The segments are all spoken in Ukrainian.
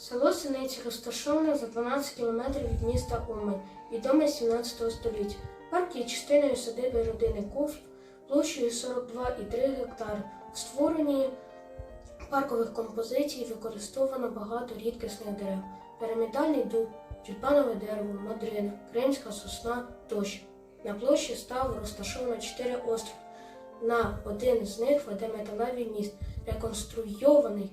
Село Синиці розташоване за 12 кілометрів від міста Умань, відоме 17 століття. Парк є частиною садиби родини Кофів площею 42,3 гектари. В створенні паркових композицій використовано багато рідкісних дерев. Перемітальний дуб, тюльпанове дерево, мадрина, кримська сосна тощо. На площі ставу розташовано чотири острова. На один з них веде металевий міст, реконструйований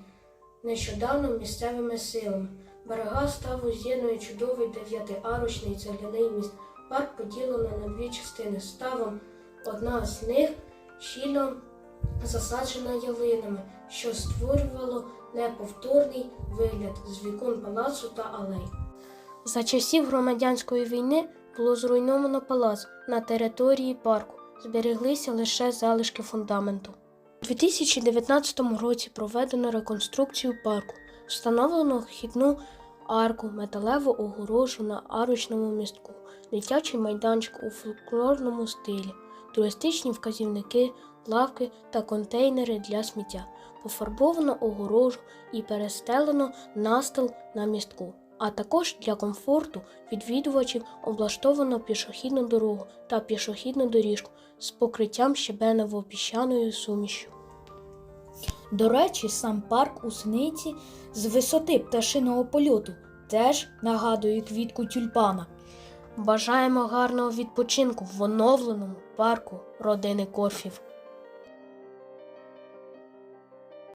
нещодавно місцевими силами. Берега ставу з'єднує чудовий дев'ятиарочний цегляний міст. Парк поділено на дві частини ставом. Одна з них щільно засаджена ялинами, що створювало неповторний вигляд з вікон палацу та алей. За часів громадянської війни було зруйновано палац на території парку. Збереглися лише залишки фундаменту. У 2019 році проведено реконструкцію парку, встановлено вхідну арку, металеву огорожу на арочному містку, дитячий майданчик у фольклорному стилі, туристичні вказівники, лавки та контейнери для сміття, пофарбовано огорожу і перестелено настил на містку. А також для комфорту відвідувачів облаштовано пішохідну дорогу та пішохідну доріжку з покриттям щебеново-піщаною сумішю. До речі, сам парк у Синиці з висоти пташиного польоту теж нагадує квітку тюльпана. Бажаємо гарного відпочинку в оновленому парку родини Корфів.